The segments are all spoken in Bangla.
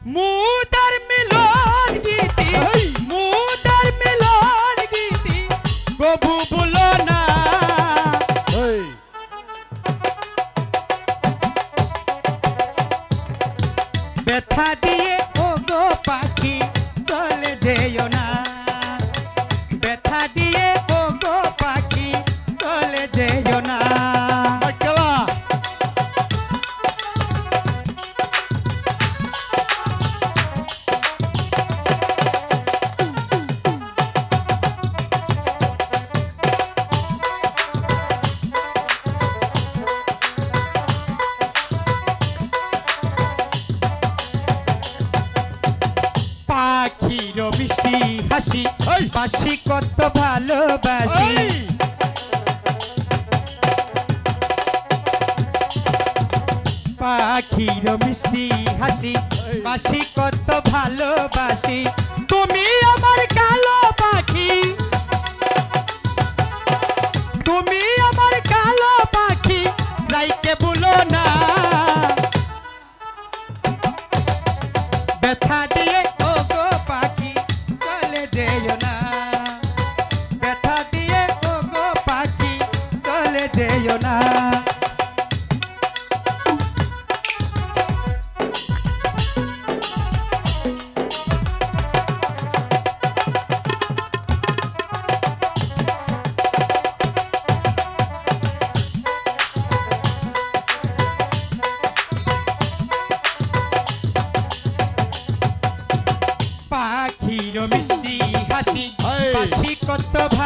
মুদার মিলন গীতি! মুদার মিলন গীতি কবু বলো না। ব্যথা দিয়ে ও গো পাখি চলে যেও না। ব্যথা দিয়ে ও গো পাখি চলে যেও না। পাশি বাসি কত ভালোবাসি। পাখির মিষ্টি হাসি পাশি বাসি কত ভালোবাসি। তুমি আমার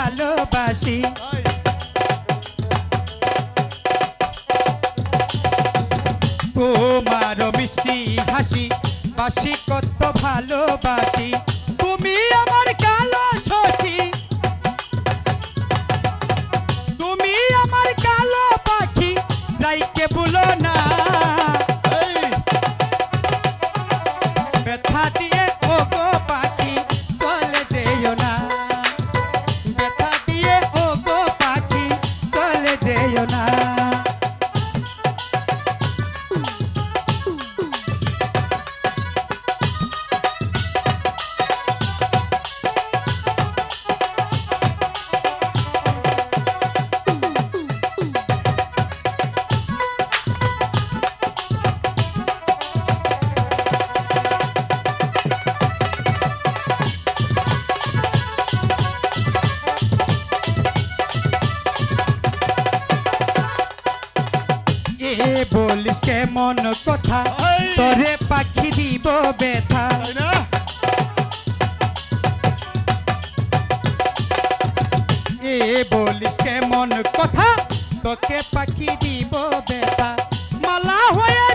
ভালোবাসি। তোমার মিষ্টি হাসি বাসি কত ভালোবাসি। তুমি আমার কালো শশী। কেমন কথা তরে পাখি দিব ব্যথা। এ বলিস কেমন কথা? তোকে পাখি দিব ব্যথা। মালা হয়ে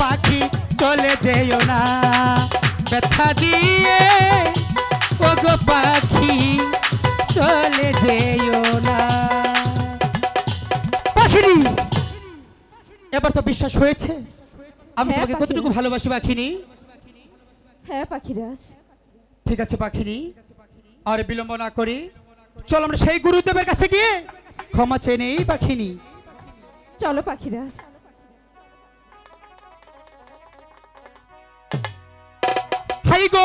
পাখি চলে যেও না। ব্যথা দিয়ে ও গো পাখি চলে যেও না। পাখিনি এবার তো বিশ্বাস হয়েছে। আমি হ্যাঁ, তোমাকে কতটুকু ভালোবাসি পাখিনি? হ্যাঁ পাখিরাজ ঠিক আছে পাখিনি। আর বিলম্ব না করি। চলো আমরা সেই গুরুদেবের কাছে গিয়ে ক্ষমা চেয়ে নেই পাখিনি। চলো পাখিরাজ হাই গো